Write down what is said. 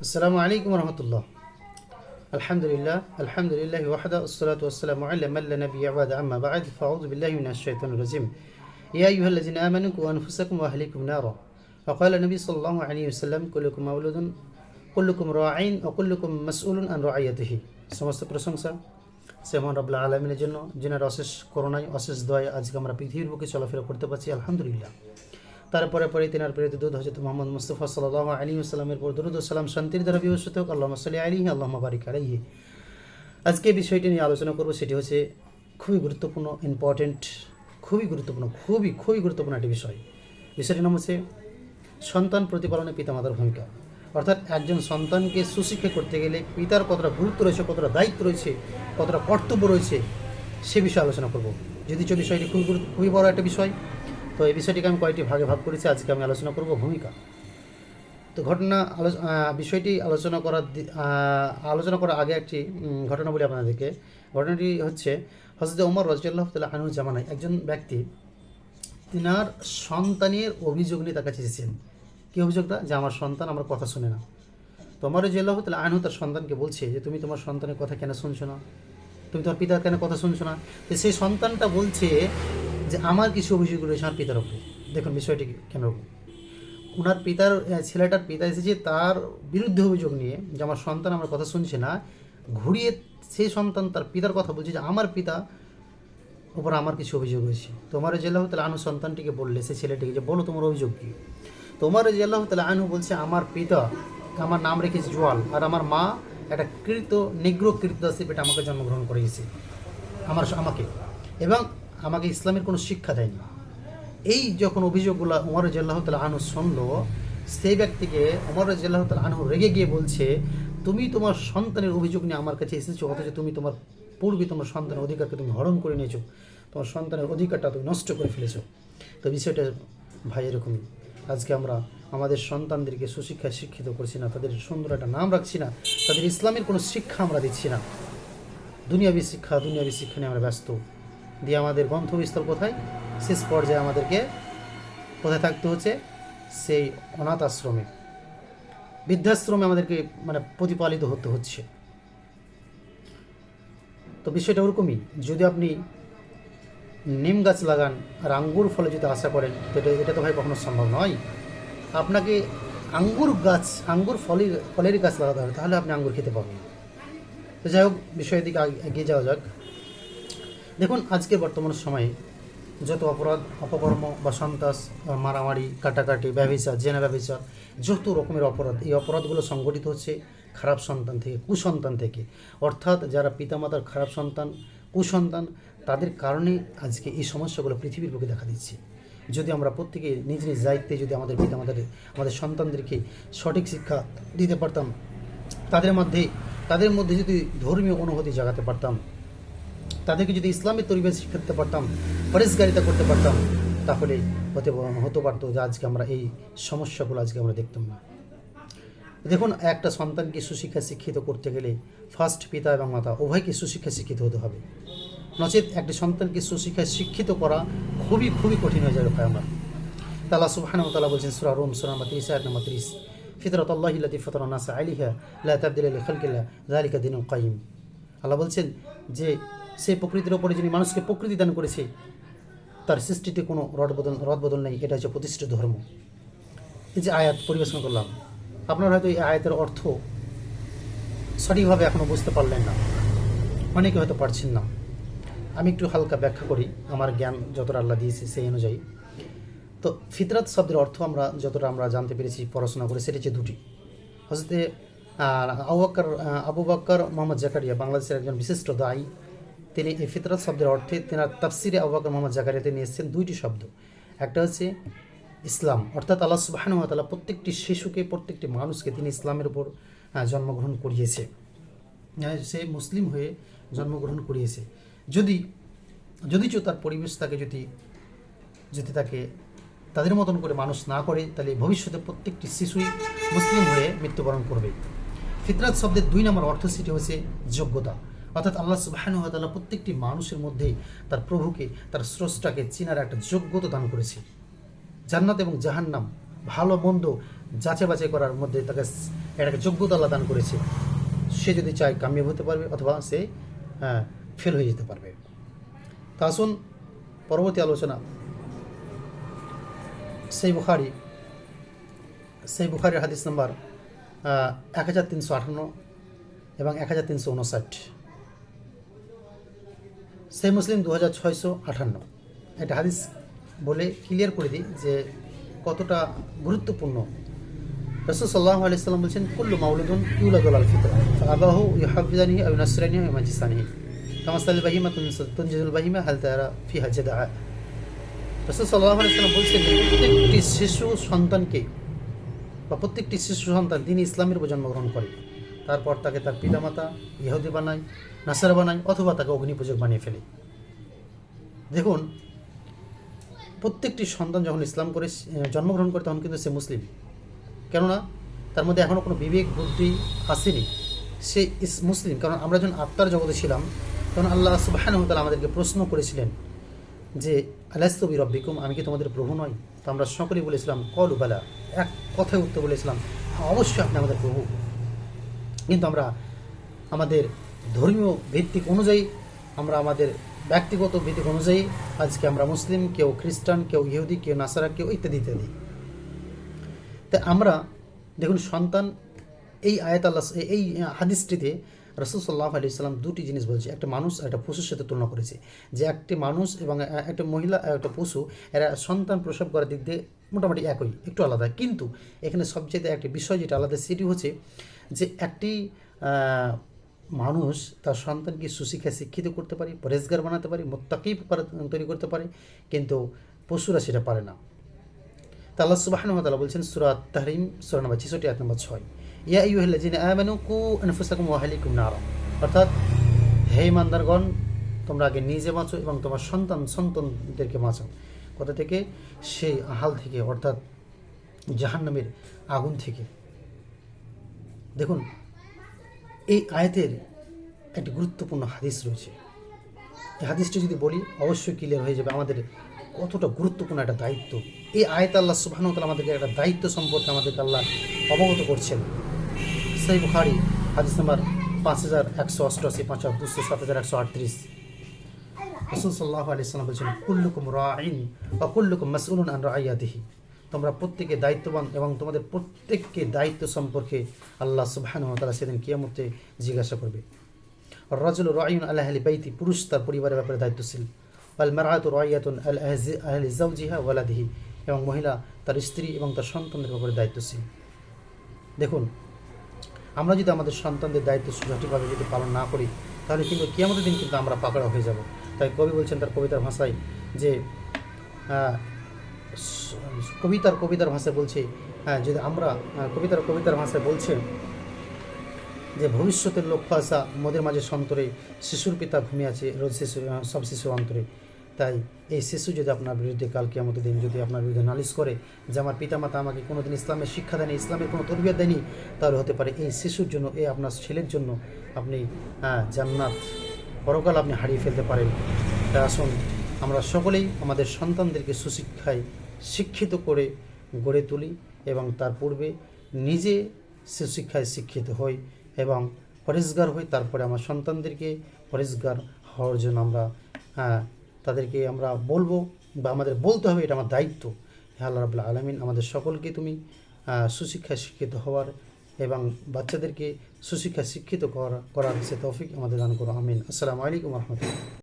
السلام عليكم ورحمة الله الحمد لله الحمد لله وحده والصلاة والسلام على من لا نبي بعد أما بعد فأعوذ بالله من الشيطان الرجيم يا أيها الذين آمنوا قوا أنفسكم وأهليكم نارا وقال النبي صلى الله عليه وسلم كلكم مولود كلكم راعين وكلكم مسؤول عن رعيته সমস্ত প্রশংসা সেমন রবুল্লা আলমিনের জন্য যিনার অশেষ করোনায় অশেষ দয় আজকে আমরা পৃথিবীর বুকে চলাফেরা করতে পারছি আলহামদুলিল্লাহ তারপরে পরে তিনার প্রেরিত দুধ হজরত মোহাম্মদ মুস্তফা সাল্লাহ আলী সাল্লামের পর দরুদ সালাম শান্তির দ্বারা হোক আল্লাহ সাল্লি আলী আল্লাহ বারিক আলাইহি। আজকে বিষয়টি নিয়ে আলোচনা করব, সেটি হচ্ছে খুবই গুরুত্বপূর্ণ ইম্পর্টেন্ট খুবই গুরুত্বপূর্ণ, খুবই খুবই গুরুত্বপূর্ণ একটি বিষয়। বিষয়টির নাম হচ্ছে সন্তান প্রতিপালনে পিতামাতার ভূমিকা। অর্থাৎ একজন সন্তানকে সুশিক্ষা করতে গেলে পিতার কতটা গুরুত্ব রয়েছে, কতটা দায়িত্ব রয়েছে, কতটা কর্তব্য রয়েছে, সে বিষয়ে আলোচনা করব। যদি বিষয়টি খুবই খুবই বড় একটা বিষয় তো এই বিষয়টিকে আমি কয়েকটি ভাগে ভাগ করেছি। আজকে আমি আলোচনা করব ভূমিকা। তো ঘটনা বিষয়টি আলোচনা করার আলোচনা করার আগে একটি ঘটনা বলি আপনাদেরকে। ঘটনাটি হচ্ছে হজরত ওমর রজুল্লাহ তাল্লাহ আনুর জামানায় একজন ব্যক্তি, তিনার সন্তানের অভিযোগ নিয়ে তার কাছে এসেছেন। কী অভিযোগটা? যে আমার সন্তান আমার কথা শুনে না। তোমার জেল্লাহ তাহলে আনহু তার সন্তানকে বলছে যে, তুমি তোমার সন্তানের কথা কেন শুনছো না? তুমি তোমার পিতার কেন কথা শুনছো না? তো সেই সন্তানটা বলছে যে আমার কিছু অভিযোগ রয়েছে আমার পিতার উপরে। দেখুন, বিষয়টি কেন ওনার পিতার ছেলেটার পিতা এসেছে তার বিরুদ্ধে অভিযোগ নিয়ে যে আমার সন্তান আমার কথা শুনছে না, ঘুরিয়ে সেই সন্তান তার পিতার কথা বলছে যে আমার পিতা ওপর আমার কিছু অভিযোগ হয়েছে তোমার জেলা তাহলে আনু সন্তানটিকে বললে সে ছেলেটিকে যে বলো তোমার অভিযোগ কী? তোমার জেলাহ তাহলে আনু বলছে আমার পিতা, আমার নাম রেখেছে জোয়াল, আর আমার মা একটা কৃত নিগ্র কৃতদাসী পেটে আমাকে জন্মগ্রহণ করিয়েছে। আমার, আমাকে। এবং আমাকে ইসলামের কোনো শিক্ষা দেয়নি। এই যখন অভিযোগগুলো উমর জাল্লাহ তালা আনু শুনলো, সেই ব্যক্তিকে উমর জাল্লাহ তালা আনু রেগে গিয়ে বলছে, তুমি তোমার সন্তানের অভিযোগ নিয়ে আমার কাছে এসেছ, অথচ তুমি তোমার পূর্বে তোমার সন্তানের অধিকারকে তুমি হরণ করে নিয়েছো, তোমার সন্তানের অধিকারটা তুমি নষ্ট করে ফেলেছো। তো বিষয়টা ভাই এরকমই আজকে আমরা আমাদের সন্তানদেরকে সুশিক্ষায় শিক্ষিত করছি না, তাদের সুন্দর একটা নাম রাখছি না, তাদের ইসলামের কোনো শিক্ষা আমরা দিচ্ছি না। দুনিয়াবী শিক্ষা দুনিয়াবী শিক্ষা নিয়ে আমরা ব্যস্ত। দিয়ে আমাদের গন্তব্যস্থল কোথায়? শেষ পর্যায়ে আমাদেরকে কোথায় থাকতে হচ্ছে? সেই অনাথ আশ্রমে। বৃদ্ধাশ্রমে আমাদেরকে মানে প্রতিপালিত হতে হচ্ছে। তো বিষয়টা ওরকমই। যদি আপনি নিম গাছ লাগান আর আঙ্গুর ফলে যদি আশা করেন, তো এটা এটা তো ভাই কখনো সম্ভব নয়। আপনাকে আঙ্গুর গাছ, আঙ্গুর ফলের ফলের গাছ লাগাতে হবে, তাহলে আপনি আঙ্গুর খেতে পাবেন তো যাই হোক, বিষয়ের দিকে এগিয়ে যাওয়া যাক। দেখুন, আজকে বর্তমান সময়ে যত অপরাধ, অপকর্ম বা সন্ত্রাস মারামারি, কাটাকাটি ব্যবচার জেনা ব্যবচার যত রকমের অপরাধ, এই অপরাধগুলো সংগঠিত হচ্ছে খারাপ সন্তান থেকে, কুসন্তান থেকে। অর্থাৎ যারা পিতামাতার খারাপ সন্তান, কুসন্তান, তাদের কারণে আজকে এই সমস্যাগুলো পৃথিবীর বুকে দেখা দিচ্ছে। যদি আমরা প্রত্যেকে নিজ নিজ দায়িত্বে যদি আমাদের পিতামাতার আমাদের সন্তানদেরকে সঠিক শিক্ষা দিতে পারতাম, তাদের মধ্যে তাদের মধ্যে যদি ধর্মীয় অনুভূতি জাগাতে পারতাম তাদেরকে যদি ইসলামের পরিবেশ শিখাতে পারতাম পরেশগারিতা করতে পারতাম, তাহলে হতে হতে পারতো যে আজকে আমরা এই সমস্যাগুলো আজকে আমরা দেখতাম না। দেখুন, একটা সন্তানকে সুশিক্ষা শিক্ষিত করতে গেলে ফার্স্ট পিতা এবং মাতা, উভয়কে সুশিক্ষা শিক্ষিত হতে হবে। নচেত একটি সন্তানকে সুশিক্ষায় শিক্ষিত করা খুবই খুবই কঠিন হয়ে যাবে ভাই আমরা। তালা সুবহান তালা বলছেন, সুরা রোম সুরা নম্বর তিরিশ, আয়াত নম্বর তিরিশ ফিতরত আল্লাহ ইল্লাতি ফতর নাসা আলিহা লা তাবদিল খালকিল্লা জালিকা দিন কাইম আল্লাহ বলছেন যে সেই প্রকৃতির ওপরে যিনি মানুষকে প্রকৃতি দান করেছে, তার সৃষ্টিতে কোনো রদ বদল রদ বদল নেই। এটা হচ্ছে প্রতিষ্ঠিত ধর্ম। এই যে আয়াত পরিবেশন করলাম, আপনারা হয়তো এই আয়াতের অর্থ সঠিকভাবে এখনও বুঝতে পারলেন না। অনেকে হয়তো পারছেন না। আমি একটু হালকা ব্যাখ্যা করি, আমার জ্ঞান যতটা আল্লাহ দিয়েছে সেই অনুযায়ী। তো ফিতরাত শব্দের অর্থ আমরা যতটা আমরা জানতে পেরেছি, পড়াশোনা করে, সেটি হচ্ছে দুটি। হজরতে আবু বাক্কর আবু বাক্কর মোহাম্মদ জাকারিয়া বাংলাদেশের একজন বিশিষ্ট দায়ী তিনি এই ফিতরাত শব্দের অর্থে তেনার তাফসিরে আবু বাক্কর মোহাম্মদ তিনি এসেছেন দুইটি শব্দ। একটা হচ্ছে ইসলাম, অর্থাৎ আল্লাহ তালা প্রত্যেকটি শিশুকে, প্রত্যেকটি মানুষকে তিনি ইসলামের উপর জন্মগ্রহণ করিয়েছে। সে মুসলিম হয়ে জন্মগ্রহণ করিয়েছে। যদি, যদিচ তার পরিবেশ তাকে যদি যদি তাকে তাদের মতন করে মানুষ না করে, তাহলে ভবিষ্যতে প্রত্যেকটি শিশুই মুসলিম হয়ে মৃত্যুবরণ করবে। ফিতরাত শব্দের দুই নম্বর অর্থ সেটি হচ্ছে যোগ্যতা। অর্থাৎ আল্লাহ সুবাহানুতাল্লাহ প্রত্যেকটি মানুষের মধ্যেই তার প্রভুকে, তার স্রষ্টাকে চিনার একটা যোগ্যতা দান করেছে। জান্নাত এবং জাহান্নাম ভালো, মন্দ যাচাই বাছাই করার মধ্যে তাকে একটা যোগ্যতা আল্লাহ দান করেছে। সে যদি চায় কামিয়াব হতে পারবে অথবা সে ফেল হয়ে যেতে পারবে। তা আসুন, পরবর্তী আলোচনা। সেই বুখারি, সেই বুখারির হাদিস নাম্বার এক হাজার তিনশো আটান্ন এবং এক হাজার তিনশো উনষাট সেই মুসলিম দু হাজার ছয়শো আটান্ন একটা হাদিস বলে ক্লিয়ার করে দিই যে কতটা গুরুত্বপূর্ণ। রসুল সাল্লাহ আলাইসাল্লাম বলছেন, কুল্লু মাউলুদুন ইউলাদুল আল ফিতর আবাহু নাসরানিহি আউ মাজিসানিহি কামাসাল বাহিমা তুনজিদুল বাহিমা হাল তারা ফি হাজ্জাদা রসুল সাল্লাহ আলাইসাল্লাম বলছেন, প্রত্যেকটি শিশু সন্তানকে বা প্রত্যেকটি শিশু সন্তান তিনি ইসলামের উপর জন্মগ্রহণ করে। তারপর তাকে তার পিতামাতা ইহুদি বানায় নাসারা বানায় অথবা তাকে অগ্নিপূজক বানিয়ে ফেলে। দেখুন প্রত্যেকটি সন্তান যখন ইসলাম করে জন্মগ্রহণ করে তখন কিন্তু সে মুসলিম। কেননা তার মধ্যে এখনও কোনো বিবেক বুদ্ধি আসেনি। সে ইস মুসলিম। কারণ আমরা যখন আত্মার জগতে ছিলাম তখন আল্লাহ সুবাহানহতালা আমাদেরকে প্রশ্ন করেছিলেন যে আলাস্তবি রব্বিকুম আমি কি তোমাদের প্রভু নয় তো আমরা সকলেই বলেছিলাম কল উবালা এক কথায় উত্তর বলেছিলাম "হ্যাঁ, অবশ্যই আপনি আমাদের প্রভু। কিন্তু আমরা আমাদের ধর্মীয় ভিত্তিক অনুযায়ী, আমরা আমাদের ব্যক্তিগত ভিত্তিক অনুযায়ী আজকে আমরা মুসলিম, কেউ খ্রিস্টান, কেউ ইহুদি, কেউ নাসারা, কেউ ইত্যাদি ইত্যাদি। তাই আমরা দেখুন, সন্তান, এই আয়াত আল্লাহ এই হাদিসটিতে রসুল সাল্লাহ আলি সাল্লাম দুটি জিনিস বলছে। একটা মানুষ আর একটা পশুর সাথে তুলনা করেছে। যে একটি মানুষ এবং একটা মহিলা একটা পশু, এরা সন্তান প্রসব করার দিক দিয়ে মোটামুটি একই, একটু আলাদা। কিন্তু এখানে সবচেয়ে একটি বিষয় যেটা আলাদা, সেটি হচ্ছে যে একটি মানুষ তার সন্তানকে সুশিক্ষায় শিক্ষিত করতে পারে পরেজগার বানাতে পারে, মোত্তাকি তৈরি করতে পারে, কিন্তু পশুরা সেটা পারে না। তা আল্লাহ সুবাহান তালা বলছেন সুরাত তাহরিম সুরা নম্বর ছেষট্টি এক নম্বর ছয়। ইয়া ইউহিল্লাজিন আমানু কু আনফুসাকুম ওয়াহালিকুম নারা। অর্থাৎ, হে ইমানদারগণ, তোমরা আগে নিজে বাঁচো এবং তোমার সন্তান সন্তানদেরকে বাঁচো কোথা থেকে? সেই আহাল থেকে, অর্থাৎ জাহান্নামের আগুন থেকে। দেখুন, এই আয়াতের একটি গুরুত্বপূর্ণ হাদিস রয়েছে। এই হাদিসটি যদি বলি, অবশ্যই ক্লিয়ার হয়ে যাবে আমাদের কতটা গুরুত্বপূর্ণ একটা দায়িত্ব। এই আয়ত আল্লাহ সুবাহানুতাল আমাদেরকে একটা দায়িত্ব সম্পর্কে আমাদেরকে আল্লাহ অবগত করছেন। সেই বুখারি, হাদিস নাম্বার পাঁচ হাজার একশো অষ্টআশি, পাঁচ হাজার দুশো সাত হাজার একশো আটত্রিশ। রসুল সাল্লাহ আলি সাল্লাম বলছেন, কুল্লুকুম রাইন কুল্লুকুম মাসউলুন আন রাইয়াদিহি তোমরা প্রত্যেকে দায়িত্ববান এবং তোমাদের প্রত্যেককে দায়িত্ব সম্পর্কে আল্লাহ সুবহান তারা সেদিন কিয়ামতে জিজ্ঞাসা করবে। রাজুল রায়ুন আল্লাহ আলী বাইতি, পুরুষ তার পরিবারের ব্যাপারে দায়িত্বশীল। আল মারাহাত রায়াতুন আল জাউজিহা ওয়ালাদিহি এবং মহিলা তার স্ত্রী এবং তার সন্তানদের ব্যাপারে দায়িত্বশীল। দেখুন, আমরা যদি আমাদের সন্তানদের দায়িত্ব সঠিকভাবে যদি পালন না করি, তাহলে কিন্তু কিয়ামতের দিন কিন্তু আমরা পাকড়া হয়ে যাব। তাই কবি বলছেন তার কবিতার ভাষায় যে কবিতার কবিতার ভাষায় বলছে হ্যাঁ যদি আমরা কবিতার কবিতার ভাষায় বলছি যে ভবিষ্যতের লক্ষ্য আসা মোদের মাঝে সন্তরে শিশুর পিতা ঘুমিয়ে আছে, রোজ শিশু সব শিশু অন্তরে। তাই এই শিশু যদি আপনার বিরুদ্ধে কালকে আমাদের দিন যদি আপনার বিরুদ্ধে নালিশ করে যে আমার পিতামাতা আমাকে কোনো দিন ইসলামের শিক্ষা দেয়নি, ইসলামের কোনো তরবিয়ত দেয়নি, তাহলে হতে পারে এই শিশুর জন্য, এই আপনার ছেলের জন্য আপনি জান্নাত পরকাল আপনি হারিয়ে ফেলতে পারেন। তাই আসুন আমরা সকলেই আমাদের সন্তানদেরকে সুশিক্ষায় শিক্ষিত করে গড়ে তুলি এবং তার পূর্বে নিজে সুশিক্ষায় শিক্ষিত হই এবং পরিষ্কার হই, তারপরে আমার সন্তানদেরকে পরিষ্কার হওয়ার জন্য আমরা হ্যাঁ তাদেরকে আমরা বলব বা আমাদের বলতে হবে, এটা আমার দায়িত্ব। হে আল্লাহ রাবুল্লাহ আলমিন, আমাদের সকলকে তুমি সুশিক্ষায় শিক্ষিত হওয়ার এবং বাচ্চাদেরকে সুশিক্ষায় শিক্ষিত করা, করার সে তৌফিক আমাদের দান করো, আমিন। আসসালামু আলাইকুম রহমতুল্লাহ।